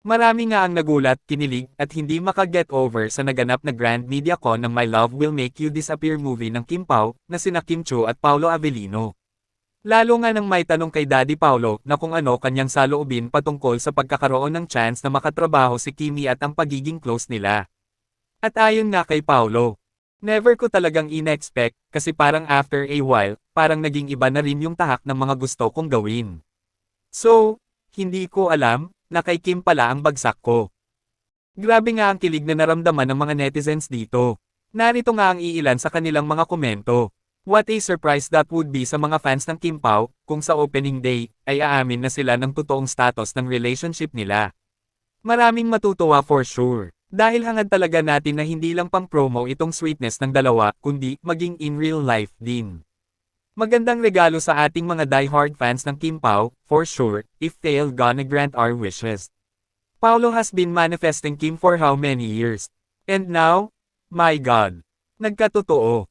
Marami nga ang nagulat, kinilig, at hindi makaget over sa naganap na Grand Media Con ng My Love Will Make You Disappear movie ng Kim Pao, na sina Kim Cho at Paolo Avellino. Lalo nga nang may tanong kay Daddy Paolo na kung ano kanyang saloobin patungkol sa pagkakaroon ng chance na makatrabaho si Kimi at ang pagiging close nila. At ayon nga kay Paolo, Never ko talagang in-expect, kasi parang after a while, parang naging iba na rin yung tahak ng mga gusto kong gawin. So, hindi ko alam, na kay Kim pala ang bagsak ko. Grabe nga ang kilig na naramdaman ng mga netizens dito. Narito nga ang iilan sa kanilang mga komento. What a surprise that would be sa mga fans ng Kim Pao, kung sa opening day, ay aamin na sila ng totoong status ng relationship nila. Maraming matutuwa for sure. Dahil hangad talaga natin na hindi lang pang promo itong sweetness ng dalawa, kundi maging in real life din. Magandang regalo sa ating mga die-hard fans ng Kim Pao, for sure, if they'll gonna grant our wishes. Paulo has been manifesting Kim for how many years? And now? My God! Nagkatotoo.